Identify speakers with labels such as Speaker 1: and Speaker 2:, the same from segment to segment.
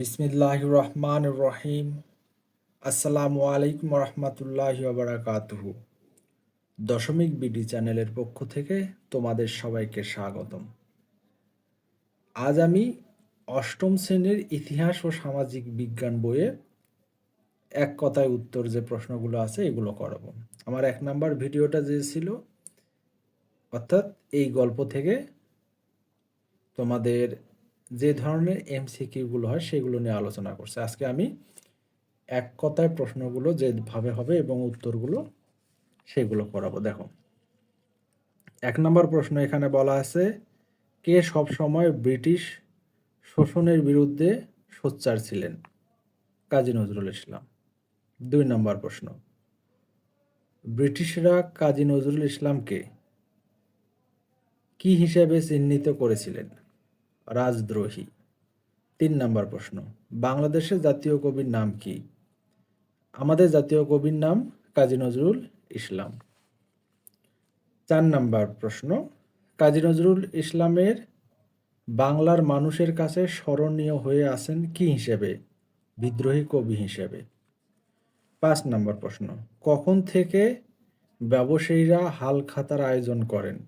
Speaker 1: বিসমিল্লাহ রহমান রহিম আসসালামু আলাইকুম রহমতুল্লাহ বারাকাতুহু দশমিক বিডি চ্যানেলের পক্ষ থেকে তোমাদের সবাইকে স্বাগতম। আজ আমি অষ্টম শ্রেণির ইতিহাস ও সামাজিক বিজ্ঞান বইয়ে এক কথায় উত্তর যে প্রশ্নগুলো আছে এগুলো করাবো। আমার এক নাম্বার ভিডিওটা যে ছিল, অর্থাৎ এই গল্প থেকে তোমাদের যে ধরনের এমসিকিউগুলো হয় সেগুলো নিয়ে আলোচনা করছে। আজকে আমি এক কথায় প্রশ্নগুলো যেভাবে হবে এবং উত্তরগুলো সেগুলো করাবো। দেখো, এক নম্বর প্রশ্ন এখানে বলা আছে, কে সব সময় ব্রিটিশ শোষণের বিরুদ্ধে সোচ্চার ছিলেন? কাজী নজরুল ইসলাম। দুই নম্বর প্রশ্ন, ব্রিটিশরা কাজী নজরুল ইসলামকে কি হিসেবে চিহ্নিত করেছিলেন? রাজদ্রোহী। তিন নম্বর প্রশ্ন, বাংলাদেশের জাতীয় কবির নাম কি? আমাদের জাতীয় কবির নাম কাজী নজরুল ইসলাম। চার নম্বর প্রশ্ন, কাজী নজরুল ইসলামের বাংলার মানুষের কাছে স্মরণীয় হয়ে আছেন কি হিসেবে? বিদ্রোহী কবি হিসেবে। পাঁচ নম্বর প্রশ্ন, কখন থেকে ব্যবসায়ীরা হাল খাতার আয়োজন করেন?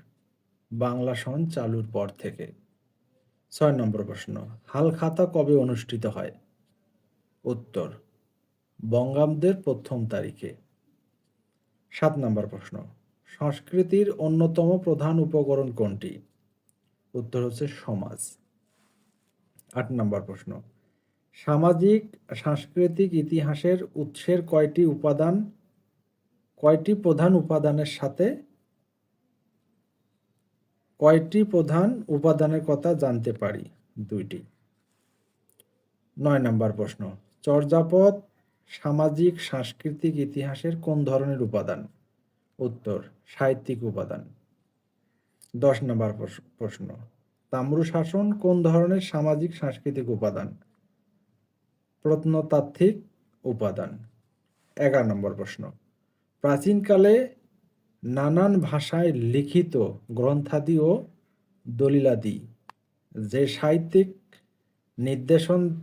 Speaker 1: বাংলা সন চালুর পর থেকে। ছয় নম্বর প্রশ্ন, হাল খাতা কবে অনুষ্ঠিত হয়? উত্তর, বঙ্গাব্দের প্রথম তারিখে। সাত নম্বর প্রশ্ন, সংস্কৃতির অন্যতম প্রধান উপকরণ কোনটি? উত্তর হচ্ছে সমাজ। আট নম্বর প্রশ্ন, সামাজিক, সাংস্কৃতিক ইতিহাসের উৎসের কয়টি উপাদান, কয়টি প্রধান উপাদানের সাথে কয়টি প্রধান উপাদানের কথা জানতে পারি? দুইটি। নয় নম্বর প্রশ্ন, চর্যাপদ সামাজিক, সাংস্কৃতিক ইতিহাসের কোন ধরনের উপাদান? উত্তর, সাহিত্যিক উপাদান। দশ নম্বর প্রশ্ন তাম্রু শাসন কোন ধরনের সামাজিক, সাংস্কৃতিক উপাদান? প্রত্নতাত্ত্বিক উপাদান। এগারো নম্বর প্রশ্ন, প্রাচীনকালে নানান ভাষায় লিখিত গ্রন্থাদি ও দলিলাদি। যে সাহিত্যিক নির্দেশন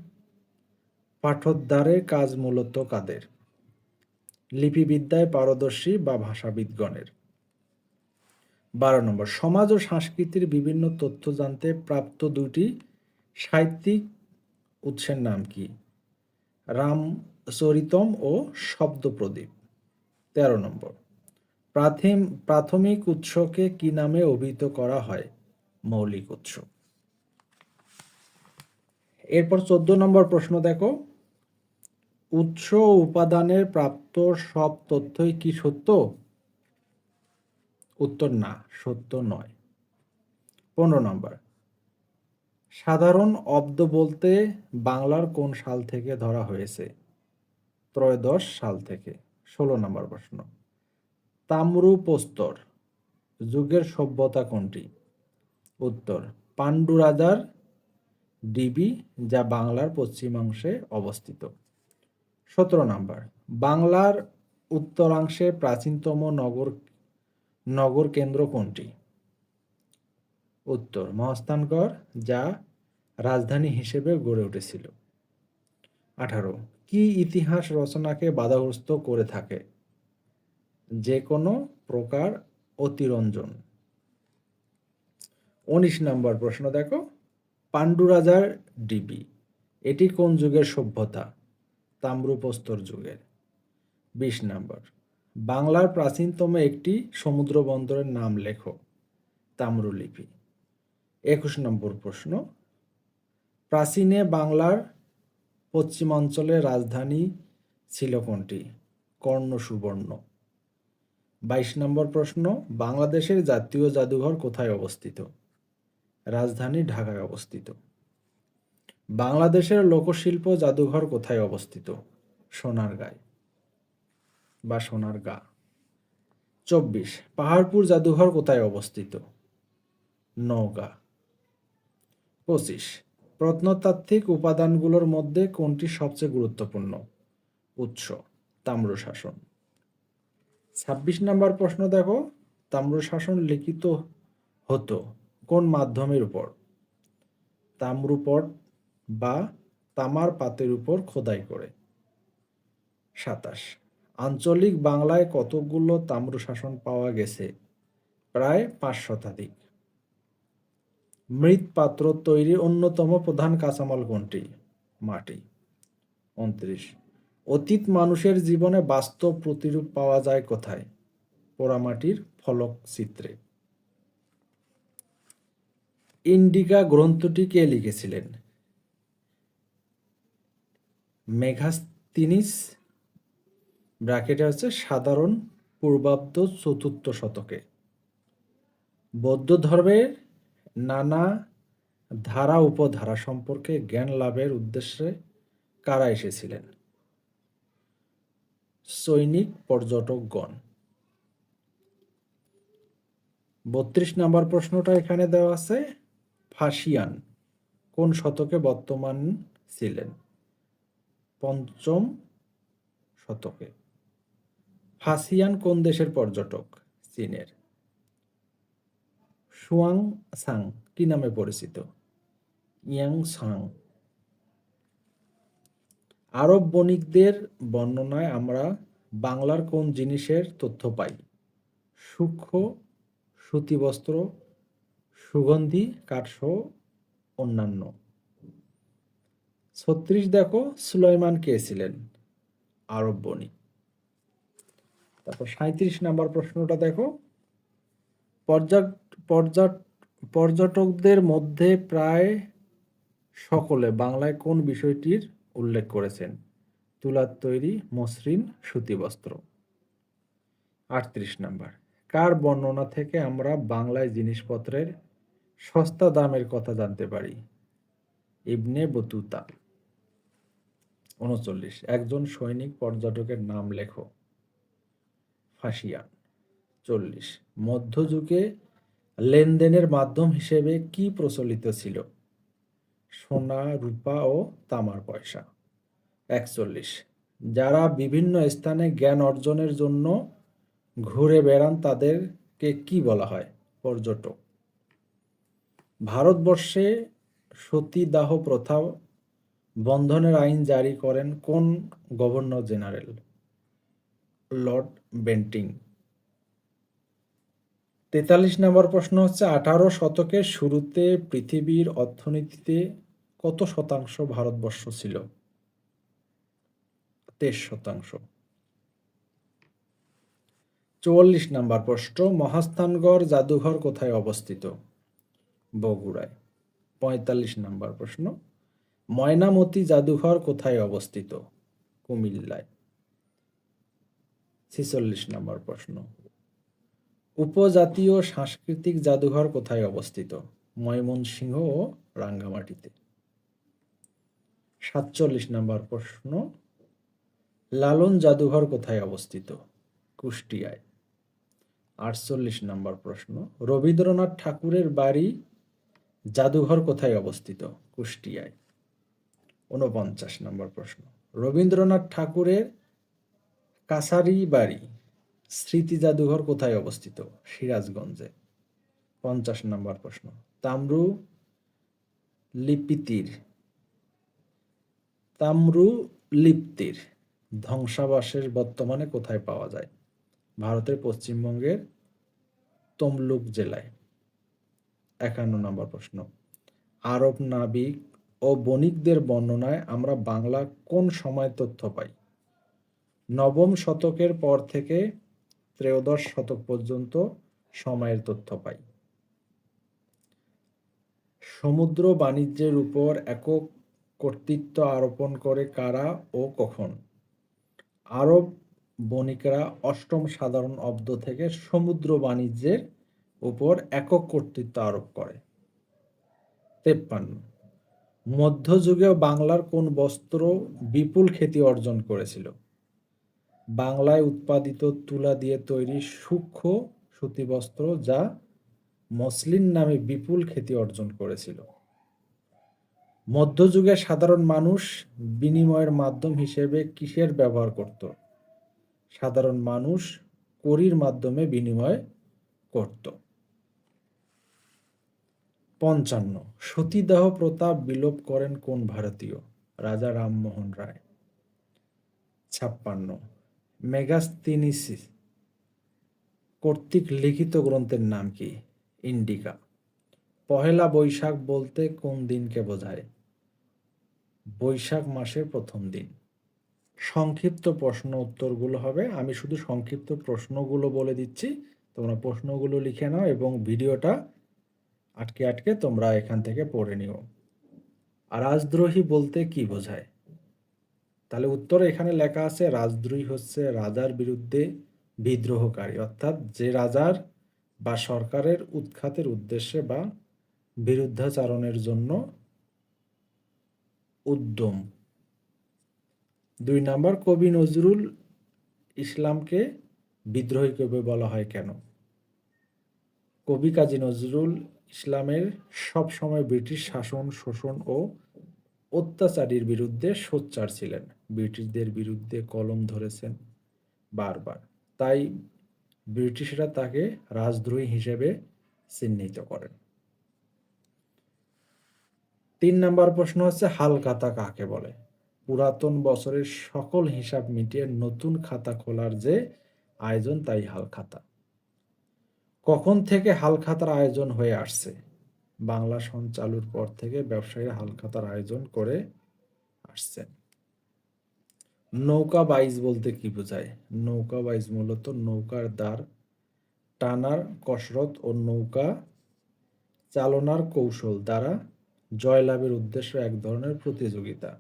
Speaker 1: পাঠোদ্ধারের কাজ মূলত কাদের? লিপিবিদ্যায় পারদর্শী বা ভাষাবিদগণের? বারো নম্বর, সমাজ ও সংস্কৃতির বিভিন্ন তথ্য জানতে প্রাপ্ত দুটি সাহিত্যিক উৎসের নাম কি? রামচরিতম ও শব্দপ্রদীপ। তেরো নম্বর প্রাথমিক উৎসকে কি নামে অভিহিত করা হয়? মৌলিক উৎস। এরপর চোদ্দ নম্বর প্রশ্ন দেখো। উৎস উপাদানের প্রাপ্ত সব তথ্যই কি সত্য? উত্তর না, সত্য নয়। পনেরো নম্বর। সাধারণ অব্দ বলতে বাংলার কোন সাল থেকে ধরা হয়েছে? ত্রয়োদশ সাল থেকে। ষোলো নম্বর প্রশ্ন। তাম্রু প্রস্তর, যুগের সভ্যতা কোনটি? উত্তর পাণ্ডু রাজার ডিবি, যা বাংলার পশ্চিমাংশে অবস্থিত। সতেরো নম্বর, বাংলার উত্তরাংশে প্রাচীনতম নগর নগর কেন্দ্র কোনটি? উত্তর মহস্তানগড় যা রাজধানী হিসেবে গড়ে উঠেছিল। আঠারো, কি ইতিহাস রচনাকে বাধাগ্রস্ত করে থাকে? যে কোনো প্রকার অতিরঞ্জন। উনিশ নম্বর প্রশ্ন দেখো। পাণ্ডু রাজার ডিবি, এটি কোন যুগের সভ্যতা? তাম্রপ্রস্তর যুগের। বিশ নম্বর, বাংলার প্রাচীনতম একটি সমুদ্র বন্দরের নাম লেখো, তাম্রলিপি। একুশ নম্বর প্রশ্ন, প্রাচীনে বাংলার পশ্চিমাঞ্চলের রাজধানী ছিল কোনটি? কর্ণ সুবর্ণ বাইশ নম্বর প্রশ্ন, বাংলাদেশের জাতীয় জাদুঘর কোথায় অবস্থিত? রাজধানী ঢাকায় অবস্থিত। বাংলাদেশের লোকশিল্প জাদুঘর কোথায় অবস্থিত? সোনারগাঁয় বা সোনার গা চব্বিশ, পাহাড়পুর জাদুঘর কোথায় অবস্থিত? নওগাঁ। পঁচিশ, প্রত্নতাত্ত্বিক উপাদানগুলোর মধ্যে কোনটি সবচেয়ে গুরুত্বপূর্ণ? উৎস তাম্র শাসন ছাব্বিশ নম্বর প্রশ্ন দেখো, তাম্রশাসন লিখিত হতো কোন মাধ্যমের উপর? তাম্রপট বা তামার পাতের উপর খোদাই করে। সাতাশ, আঞ্চলিক বাংলায় কতগুলো তাম্রশাসন পাওয়া গেছে? প্রায় পাঁচ শতাধিক। মৃৎপাত্র তৈরির অন্যতম প্রধান কাঁচামাল কোনটি? মাটি। উনত্রিশ অতীত মানুষের জীবনে বাস্তব প্রতিরূপ পাওয়া যায় কোথায়? পোড়ামাটির ফলক চিত্রে ইন্ডিকা গ্রন্থটি কে লিখেছিলেন? মেঘাস্তিনিস, ব্র্যাকেটে হচ্ছে সাধারণ পূর্বাব্দ চতুর্থ শতকে। বৌদ্ধ ধর্মের নানা ধারা উপধারা সম্পর্কে জ্ঞান লাভের উদ্দেশ্যে কারা এসেছিলেন? সৈনিক পর্যটকগণ। বত্রিশ নাম্বার প্রশ্নটা এখানে দেওয়া আছে, ফাসিয়ান কোন শতকে বর্তমান ছিলেন? পঞ্চম শতকে। ফাসিয়ান কোন দেশের পর্যটক? চীনের। সুয়াং সাং কি নামে পরিচিত? ইয়াং সাং আরব বণিকদের বর্ণনায় আমরা বাংলার কোন জিনিসের তথ্য পাই? সূক্ষ্ম সুতিবস্ত্র সুগন্ধি কাঠসহ অন্যান্য। ছত্রিশ দেখো, সুলাইমান কে ছিলেন? আরব বণিক। তারপর সাঁত্রিশ নাম্বার প্রশ্নটা দেখো। পর্যট পর্যট পর্যটকদের মধ্যে প্রায় সকলে, বাংলায় কোন বিষয়টির উল্লেখ করেছেন, তুলার তৈরি মসৃণ সুতিবস্ত্র আটত্রিশ নাম্বার, কার বর্ণনা থেকে আমরা বাংলায় জিনিসপত্রের সস্তা দামের কথা জানতে পারি? Ibn Battuta. উনচল্লিশ, একজন সৈনিক পর্যটকের নাম লেখো। ফাসিয়ান। চল্লিশ, মধ্যযুগে লেনদেনের মাধ্যম হিসেবে কি প্রচলিত ছিল? সোনা, রূপা ও তামার পয়সা। একচল্লিশ। যারা বিভিন্ন স্থানে জ্ঞান অর্জনের জন্য ঘুরে বেড়ান, তাদেরকে কি বলা হয়? পর্যটক। ভারতবর্ষে সতীদাহ প্রথা বন্ধনের আইন জারি করেন কোন গভর্নর জেনারেল? Lord Bentinck. তেতাল্লিশ নম্বর প্রশ্ন হচ্ছে, আঠারো শতকের শুরুতে পৃথিবীর অর্থনীতিতে কত শতাংশ ভারতবর্ষ ছিল? তেইশ শতাংশ। চুয়াল্লিশ নম্বর প্রশ্ন, মহাস্থানগড় জাদুঘর কোথায় অবস্থিত? বগুড়ায়। পঁয়তাল্লিশ নম্বর প্রশ্ন, ময়নামতি জাদুঘর কোথায় অবস্থিত? কুমিল্লায়। ছেচল্লিশ নম্বর প্রশ্ন উপজাতীয় সাংস্কৃতিক জাদুঘর কোথায় অবস্থিত? ময়মনসিংহ ও রাঙ্গামাটিতে। সাতচল্লিশ নম্বর প্রশ্ন, লালন জাদুঘর কোথায় অবস্থিত? কুষ্টিয়ায়। আটচল্লিশ নম্বর প্রশ্ন, রবীন্দ্রনাথ ঠাকুরের বাড়ি জাদুঘর কোথায় অবস্থিত? কুষ্টিয়ায়। উনপঞ্চাশ নম্বর প্রশ্ন, রবীন্দ্রনাথ ঠাকুরের কাছারি বাড়ি স্মৃতি জাদুঘর কোথায় অবস্থিত? সিরাজগঞ্জে। পঞ্চাশ নম্বর প্রশ্ন। তাম্রু লিপিতির। তাম্রু লিপ্তির ধ্বংসাবাসের বর্তমানে কোথায় পাওয়া যায়? ভারতের পশ্চিমবঙ্গের তমলুক জেলায়। একান্ন নম্বর প্রশ্ন। আরব নাবিক ও বণিকদের বর্ণনায় আমরা বাংলা কোন সময় তথ্য পাই? নবম শতকের পর থেকে ত্রয়োদশ শতক পর্যন্ত সময়ের তথ্য পাই। সমুদ্র বাণিজ্যের উপর একক কর্তৃত্ব আরোপণ করে কারা ও কখন? আরব বণিকরা অষ্টম সাধারণ অব্দ থেকে সমুদ্র বাণিজ্যের উপর একক কর্তৃত্ব আরোপ করে। তেপ্পান্ন। মধ্যযুগে বাংলার কোন বস্ত্র বিপুল খ্যাতি অর্জন করেছিল? বাংলায় উৎপাদিত তুলা দিয়ে তৈরি সূক্ষ্ম সুতি বস্ত্র যা মসলিন নামে বিপুল খ্যাতি অর্জন করেছিল। মধ্যযুগে সাধারণ মানুষ বিনিময়ের মাধ্যম হিসেবে কিসের ব্যবহার করত? সাধারণ মানুষ করির মাধ্যমে বিনিময় করত। পঞ্চান্ন, সতীদাহ প্রতাপ বিলোপ করেন কোন ভারতীয়? রাজা রামমোহন রায়। ছাপ্পান্ন মেগাস্তিনিসিস কর্তৃক লিখিত গ্রন্থের নাম কি? ইন্ডিকা। পহেলা বৈশাখ বলতে কোন দিনকে বোঝায়? বৈশাখ মাসের প্রথম দিন। সংক্ষিপ্ত প্রশ্ন উত্তরগুলো হবে। আমি শুধু সংক্ষিপ্ত প্রশ্নগুলো বলে দিচ্ছি। তোমরা প্রশ্নগুলো লিখে নাও এবং ভিডিওটা আটকে আটকে তোমরা এখান থেকে পড়ে নিও। আর রাজদ্রোহী বলতে কি বোঝায়? তাহলে উত্তরে এখানে লেখা আছে, রাজদ্রোহী হচ্ছে রাজার বিরুদ্ধে বিদ্রোহকারী। অর্থাৎ যে রাজার বা সরকারের উৎখাতের উদ্দেশ্যে বা বিরুদ্ধাচারণের জন্য উদ্যম। দুই নম্বর, কবি নজরুল ইসলামকে বিদ্রোহী কবি বলা হয় কেন? কবি কাজী নজরুল ইসলামের সবসময় ব্রিটিশ শাসন, শোষণ ও অত্যাচারীর বিরুদ্ধে সোচ্চার ছিলেন। ব্রিটিশদের বিরুদ্ধে কলম ধরেছেন বারবার। তাই ব্রিটিশরা তাকে রাজদ্রোহী হিসেবে চিহ্নিত করেন। তিন নম্বর প্রশ্ন হচ্ছে, হালখাতা কাকে বলে? পুরাতন বছরের সকল হিসাব মিটিয়ে নতুন খাতা খোলার যে আয়োজন, তাই হালখাতা। কখন থেকে হালখাতার আয়োজন হয়ে আসছে? বাংলা সন চালুর পর থেকে ব্যবসায়ীরা হালখাতার আয়োজন করে আসছেন। নৌকা বাইজ বলতে কি বোঝায়? নৌকা বাইজ মূলত নৌকার দ্বার, টানার কসরত ও নৌকা চালনার কৌশল দ্বারা জয়লাভের উদ্দেশ্য এক ধরনের প্রতিযোগিতা।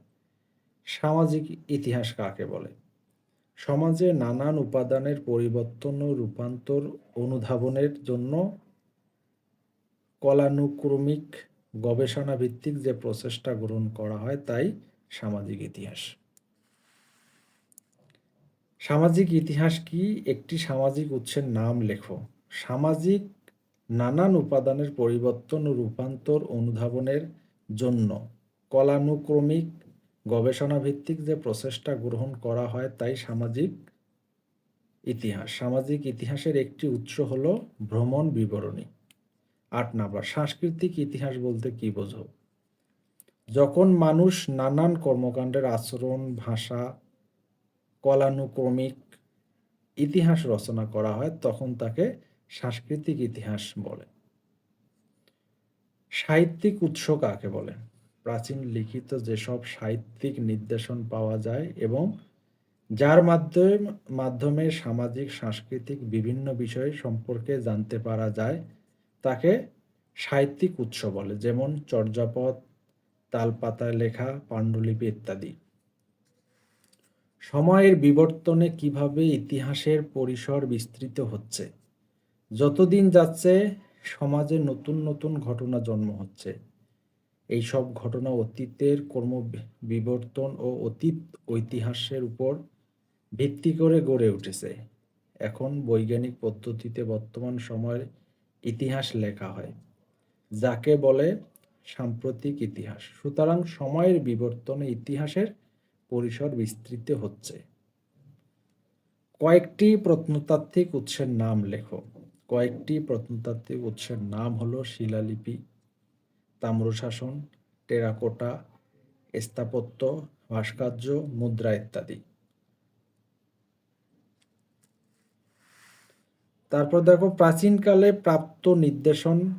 Speaker 1: সামাজিক ইতিহাস কাকে বলে? সমাজে নানান উপাদানের পরিবর্তন ও রূপান্তর অনুধাবনের জন্য কলানুক্রমিক গবেষণা ভিত্তিক যে প্রচেষ্টা গ্রহণ করা হয়, তাই সামাজিক ইতিহাস। সামাজিক ইতিহাস কি একটি সামাজিক উৎসের নাম লেখো? সামাজিক নানান উপাদানের পরিবর্তন ও রূপান্তর অনুধাবনের জন্য কলানুক্রমিক গবেষণা ভিত্তিক যে প্রচেষ্টা গ্রহণ করা হয় তাই সামাজিক ইতিহাস। সামাজিক ইতিহাসের একটি উৎস হল ভ্রমণ বিবরণী। আট নাম্বার, সাংস্কৃতিক ইতিহাস বলতে কি বোঝো? যখন মানুষ নানান কর্মকাণ্ডের আচরণ, ভাষা কলানুক্রমিক ইতিহাস রচনা করা হয়, তখন তাকে সাংস্কৃতিক ইতিহাস বলে। সাহিত্যিক উৎস কাকে বলে? প্রাচীন লিখিত যেসব সাহিত্যিক নির্দেশন পাওয়া যায় এবং যার মাধ্যমে মাধ্যমে সামাজিক, সাংস্কৃতিক বিভিন্ন বিষয় সম্পর্কে জানতে পারা যায়, তাকে সাহিত্যিক উৎস বলে। যেমন চর্যাপদ, তালপাতায় লেখা, পাণ্ডুলিপি ইত্যাদি। সময়ের বিবর্তনে কীভাবে ইতিহাসের পরিসর বিস্তৃত হচ্ছে? যতদিন যাচ্ছে, সমাজে নতুন নতুন ঘটনা জন্ম হচ্ছে। এই সব ঘটনা অতীতের কর্ম বিবর্তন ও অতীত ঐতিহাসের উপর ভিত্তি করে গড়ে উঠেছে। এখন বৈজ্ঞানিক পদ্ধতিতে বর্তমান সময়ের ইতিহাস লেখা হয়, যাকে বলে সাম্প্রতিক ইতিহাস। সুতরাং সময়ের বিবর্তনে ইতিহাসের পরিসর বিস্তৃত হচ্ছে। কয়েকটি প্রত্নতাত্ত্বিক উৎসের নাম লেখো। কয়েকটি প্রত্নতাত্ত্বিক উৎসের নাম হলো শিলালিপি, তাম্রশাসন, টেরাকোটা, স্থাপত্য, ভাস্কর্য, মুদ্রা ইত্যাদি। তারপর দেখো, প্রাচীনকালে প্রাপ্ত নির্দেশন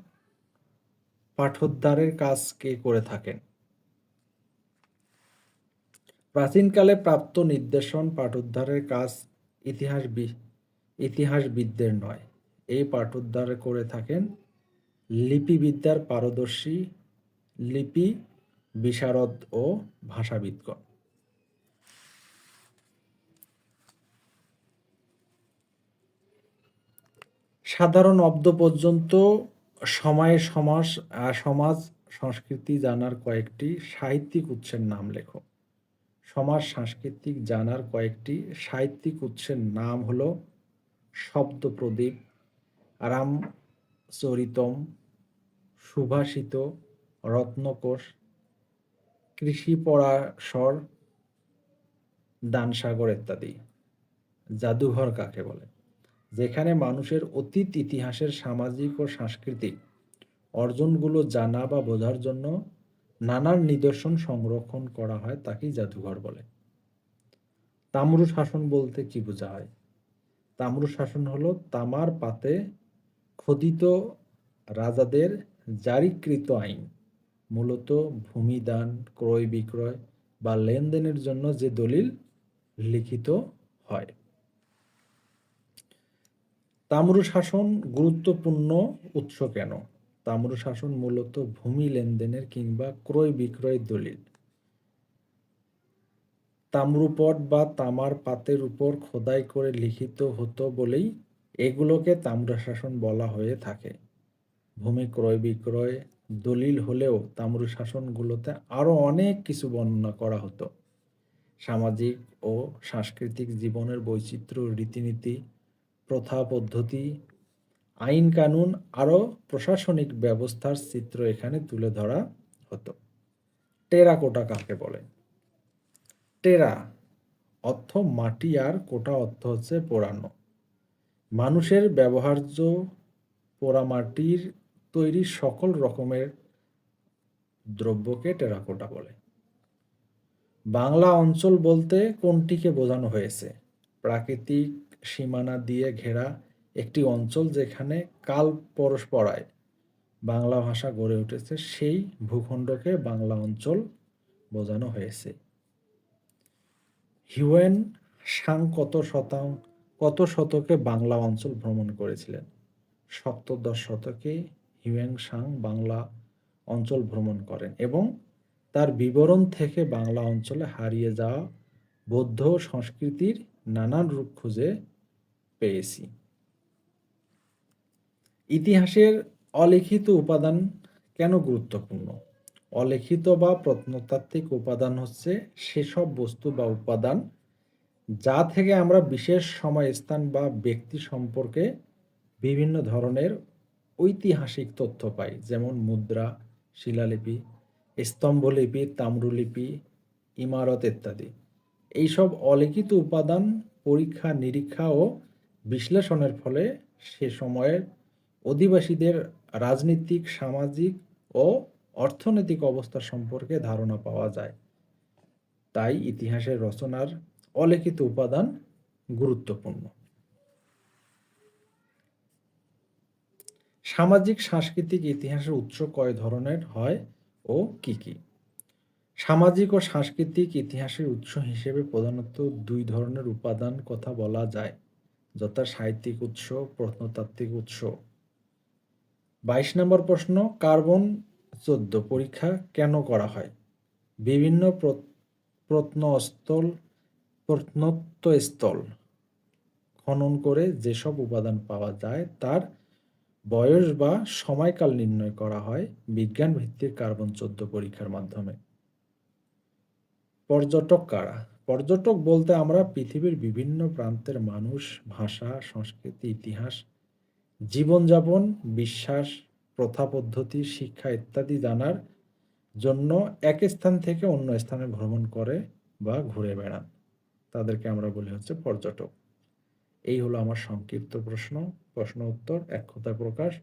Speaker 1: পাঠোদ্ধারের কাজ কে করে থাকেন? প্রাচীনকালে প্রাপ্ত নির্দেশন পাঠোদ্ধারের কাজ ইতিহাস ইতিহাসবিদদের নয়। এই পাঠোদ্ধার করে থাকেন লিপিবিদ্যার পারদর্শী লিপি, বিশারদ ও ভাষাবিদগণ। সাধারণ অব্দ পর্যন্ত সময়ে সমাজ সমাজ, সংস্কৃতি জানার কয়েকটি সাহিত্যিক উৎসের নাম লেখো। সমাজ সাংস্কৃতিক জানার কয়েকটি সাহিত্যিক উৎসের নাম হলো শব্দপ্রদীপ রামচরিতম, সুভাষিত, রত্নকোষ কৃষি পরাশর দানসাগর ইত্যাদি। জাদুঘর কাকে বলে? যেখানে মানুষের অতীত ইতিহাসের সামাজিক ও সাংস্কৃতিক অর্জনগুলো জানা বা বোঝার জন্য নানান নিদর্শন সংরক্ষণ করা হয় তাকেই জাদুঘর বলে। তাম্র শাসন বলতে কি বোঝা হয় তাম্র শাসন হলো তামার পাতে খোদিত রাজাদের জারিকৃত আইন, মূলত ভূমিদান, ক্রয় বিক্রয় বা লেনদেনের জন্য যে দলিল লিখিত হয়। তাম্র শাসন গুরুত্বপূর্ণ উৎস কেন? তাম্র শাসন মূলত ভূমি লেনদেনের কিংবা ক্রয় বিক্রয় দলিল। তাম্রপট বা তামার পাতের উপর খোদাই করে লিখিত হতো বলেই এগুলোকে তাম্রশাসন বলা হয়ে থাকে। ভূমি ক্রয় বিক্রয় দলিল হলেও তাম্র শাসনগুলোতে আরও অনেক কিছু বর্ণনা করা হতো। সামাজিক ও সাংস্কৃতিক জীবনের বৈচিত্র্য, রীতিনীতি, প্রথা পদ্ধতি আইন কানুন আরও প্রশাসনিক ব্যবস্থার চিত্র এখানে তুলে ধরা হতো। টেরাকোটা কাকে বলে? টেরা অর্থ মাটি আর কোটা অর্থ হচ্ছে পোড়ানো। মানুষের ব্যবহার্য পোড়ামাটির তৈরি সকল রকমের দ্রব্যকে টেরাকোটা বলে। বাংলা অঞ্চল বলতে কোনটিকে বোঝানো হয়েছে? প্রাকৃতিক সীমানা দিয়ে ঘেরা একটি অঞ্চল যেখানে কাল পরস্পরায় বাংলা ভাষা গড়ে উঠেছে, সেই ভূখণ্ডকে বাংলা অঞ্চল বোঝানো হয়েছে। হিউয়েন সাং কত শতাং, কত শতকে বাংলা অঞ্চল ভ্রমণ করেছিলেন? সপ্তদশ শতকে হিউয়েন সাং বাংলা অঞ্চল ভ্রমণ করেন এবং তার বিবরণ থেকে বাংলা অঞ্চলে হারিয়ে যাওয়া বৌদ্ধ সংস্কৃতির নানান রূপ খুঁজে পেয়েছি। ইতিহাসের অলিখিত উপাদান কেন গুরুত্বপূর্ণ? অলিখিত বা প্রত্নতাত্ত্বিক উপাদান হচ্ছে সেসব বস্তু বা উপাদান যা থেকে আমরা বিশেষ সময় স্থান বা ব্যক্তি সম্পর্কে বিভিন্ন ধরনের ঐতিহাসিক তথ্য পাই, যেমন মুদ্রা, শিলালিপি, স্তম্ভলিপি, তাম্রলিপি, ইমারত ইত্যাদি। এইসব অলিখিত উপাদান পরীক্ষা নিরীক্ষা ও বিশ্লেষণের ফলে সে সময়ের অধিবাসীদের রাজনৈতিক, সামাজিক ও অর্থনৈতিক অবস্থা সম্পর্কে ধারণা পাওয়া যায়। তাই ইতিহাসের রচনার অলিখিত উপাদান গুরুত্বপূর্ণ। সামাজিক, সাংস্কৃতিক ইতিহাসের উৎস কয় ধরনের হয় ও কি কি? সামাজিক ও সাংস্কৃতিক ইতিহাসের উৎস হিসেবে প্রধানত দুই ধরনের উপাদান কথা বলা যায়, যথা সাহিত্যিক উৎস, প্রত্নতাত্ত্বিক উৎস। বাইশ নম্বর প্রশ্ন, কার্বন চোদ্দ পরীক্ষা কেন করা হয়? বিভিন্ন প্রত্নস্থল প্রত্নত্বস্থল খনন করে যেসব উপাদান পাওয়া যায়, তার বয়স বা সময়কাল নির্ণয় করা হয় বিজ্ঞান ভিত্তিক কার্বন চোদ্দ পরীক্ষার মাধ্যমে। পর্যটক কারা? পর্যটক বলতে আমরা পৃথিবীর বিভিন্ন প্রান্তের মানুষ, ভাষা, সংস্কৃতি, ইতিহাস জীবনযাপন, বিশ্বাস প্রথা পদ্ধতি শিক্ষা ইত্যাদি জানার জন্য এক স্থান থেকে অন্য স্থানে ভ্রমণ করে বা ঘুরে বেড়ান। তাদেরকে আমরা বলি হচ্ছে পর্যটক। এই হলো আমার সংক্ষিপ্ত প্রশ্ন। প্রশ্ন উত্তর, এক কথায় প্রকাশ।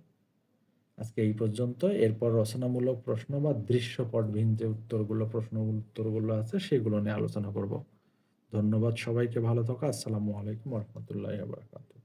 Speaker 1: আজকে এই পর্যন্ত। এরপর রচনামূলক প্রশ্ন বা দৃশ্যপটবিহীন যে উত্তরগুলো, প্রশ্ন উত্তরগুলো আছে, সেগুলো নিয়ে আলোচনা করব। ধন্যবাদ সবাইকে। ভালো থাকা। আসসালামু আলাইকুম রহমতুল্লাহ বারকাত